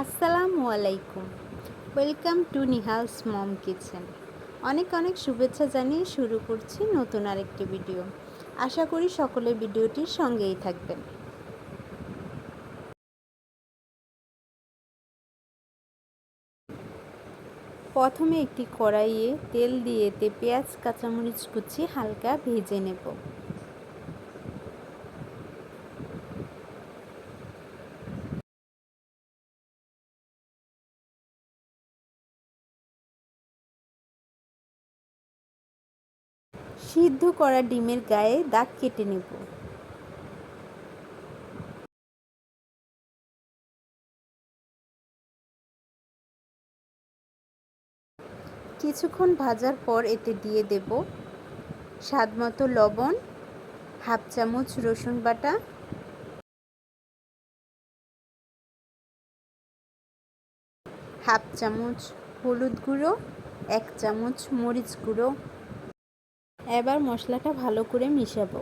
আসসালামু আলাইকুম। Welcome to Nihal's mom kitchen অনেক অনেক শুভেচ্ছা জানিয়ে শুরু করছি নতুন আরেকটি ভিডিও আশা করি সকলে ভিডিওটির সঙ্গেই থাকবেন। প্রথমে একটি কড়াইয়ে তেল দিয়ে এতে পেঁয়াজ, কাঁচামরিচ কুচি হালকা ভেজে নেব। সিদ্ধ করা ডিমের গায়ে দাগ কেটে নেব। কিছুক্ষণ ভাজার পর এতে দিয়ে দেব স্বাদমতো লবণ, হাফ চামচ রসুন বাটা। হাফ চামচ হলুদ গুঁড়ো, এক চামচ মরিচ গুঁড়ো। এবার মশলাটা ভালো করে মিশাবো।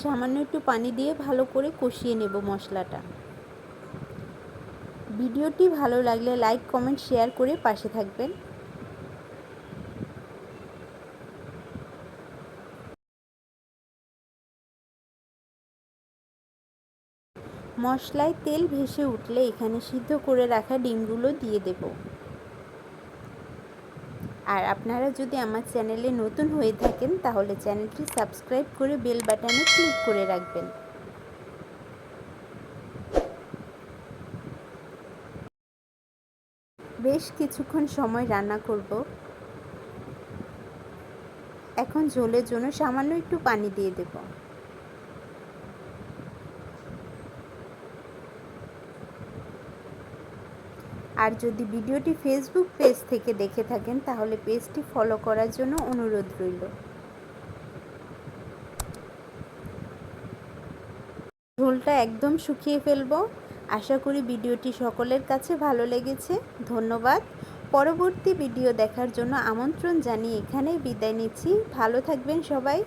সামান্য একটু পানি দিয়ে ভালো করে কষিয়ে নেব মশলাটা। ভিডিওটি ভালো লাগলে লাইক, কমেন্ট, শেয়ার করে পাশে থাকবেন। মশলায় তেল ভেসে উঠলে এখানে সিদ্ধ করে রাখা ডিমগুলো দিয়ে দেব। আর আপনারা যদি আমার চ্যানেলে নতুন হয়ে থাকেন, তাহলে চ্যানেলটি সাবস্ক্রাইব করে বেল বাটনে ক্লিক করে রাখবেন। বেশ কিছুক্ষণ সময় রান্না করব। এখন ঝোলের জন্য সামান্য একটু পানি দিয়ে দেবো। আর যদি ভিডিওটি ফেসবুক পেজ থেকে দেখে থাকেন, তাহলে পেজটি ফলো করার জন্য অনুরোধ রইল। ঝোলটা একদম শুকিয়ে ফেলব। আশা করি ভিডিওটি সকলের কাছে ভালো লেগেছে। ধন্যবাদ। পরবর্তী ভিডিও দেখার জন্য আমন্ত্রণ জানিয়ে এখানেই বিদায় নিচ্ছি। ভালো থাকবেন সবাই।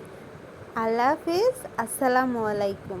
আল্লাহ হাফেজ। আসসালামু আলাইকুম।